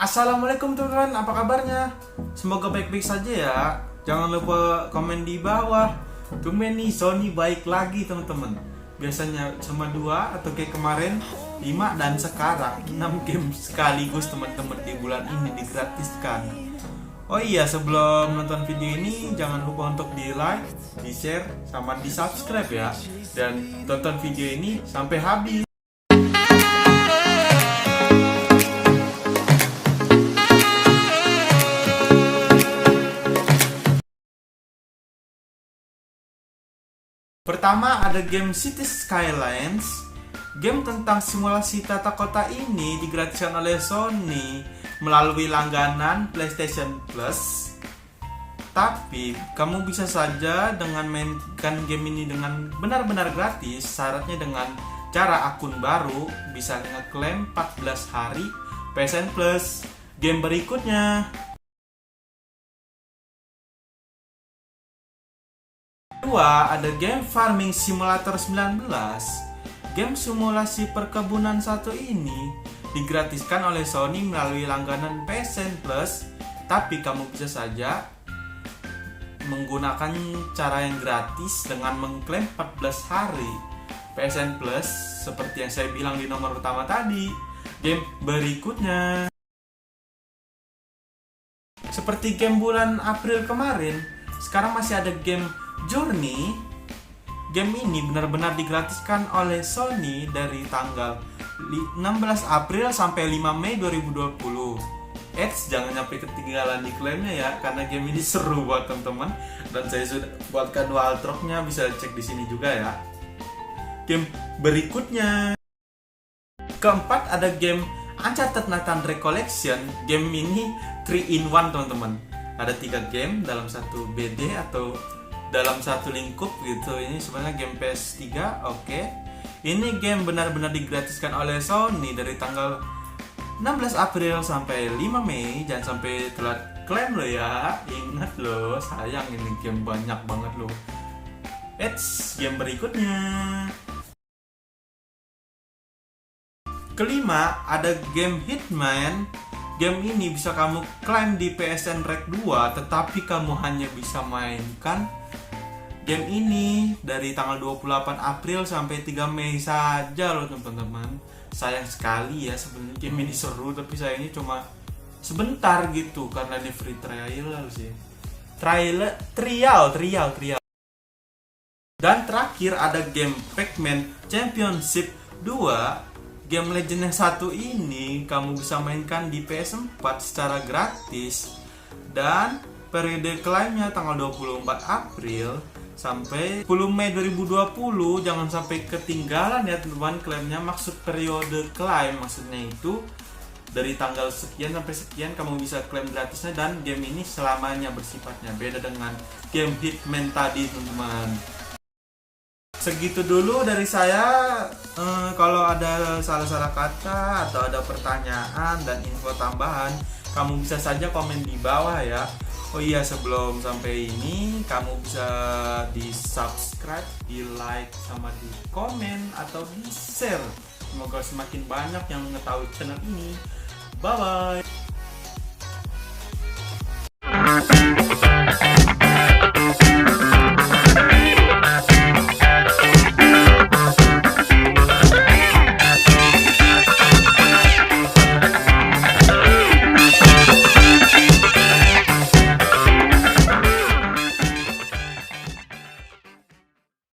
Assalamualaikum teman-teman, apa kabarnya? Semoga baik-baik saja ya. Jangan lupa komen di bawah. Tumben nih Sony baik lagi teman-teman. Biasanya cuma dua atau kayak kemarin 5 dan sekarang 6 game sekaligus teman-teman di bulan ini digratiskan. Oh iya sebelum nonton video ini jangan lupa untuk di like, di share, sama di subscribe ya Dan tonton video ini sampai habis Pertama ada game Cities Skylines Game tentang simulasi tata kota ini digratiskan oleh Sony melalui langganan PlayStation Plus. Tapi kamu bisa saja dengan mainkan game ini dengan benar-benar gratis, syaratnya dengan cara akun baru bisa ngeklaim 14 hari PSN Plus. Game berikutnya Kedua, ada game Farming Simulator 19. Game simulasi perkebunan satu ini digratiskan oleh Sony melalui langganan PSN Plus, tapi kamu bisa saja menggunakan cara yang gratis dengan mengklaim 14 hari PSN Plus seperti yang saya bilang di nomor pertama tadi. Game berikutnya seperti game bulan April kemarin, sekarang masih ada game Journey. Game ini benar-benar digratiskan oleh Sony dari tanggal 16 April sampai 5 Mei 2020. Eits, jangan sampai ketinggalan di klaimnya ya, karena game ini seru buat teman-teman. Dan saya sudah buatkan walltroknya, bisa cek di sini juga ya. Game berikutnya. Keempat ada game Uncharted Nathan Recollection. Game ini 3 in 1 teman-teman. Ada tiga game dalam satu BD atau dalam satu lingkup gitu. Ini sebenarnya game PS3 oke. Okay. ini game benar-benar digratiskan oleh Sony dari tanggal 16 April sampai 5 Mei. Jangan sampai telat klaim lo ya. Ingat lo sayang ini game banyak banget lo Eits, game berikutnya. Kelima, ada game Hitman Game ini bisa kamu klaim di PSN Rec 2 Tetapi kamu hanya bisa mainkan game ini dari tanggal 28 April sampai 3 Mei saja loh teman-teman. Sayang sekali ya sebenarnya game ini seru tapi sayangnya cuma sebentar gitu karena ini free trial sih. Trial trial trial trial. Dan terakhir ada game Pac-Man Championship 2 game legend yang satu kamu bisa mainkan di PS4 secara gratis. Dan periode klaimnya tanggal 24 April sampai 10 Mei 2020 jangan sampai ketinggalan ya teman-teman. Klaimnya maksud periode klaim maksudnya itu dari tanggal sekian sampai sekian kamu bisa klaim gratisnya dan game ini selamanya bersifatnya. Beda dengan game Hitman tadi teman-teman segitu dulu dari saya eh, kalau ada salah-salah kata atau ada pertanyaan dan info tambahan kamu bisa saja komen di bawah ya Oh iya sebelum sampai ini kamu bisa di subscribe, di like, sama di komen atau di share. Semoga semakin banyak yang mengetahui channel ini. Bye bye.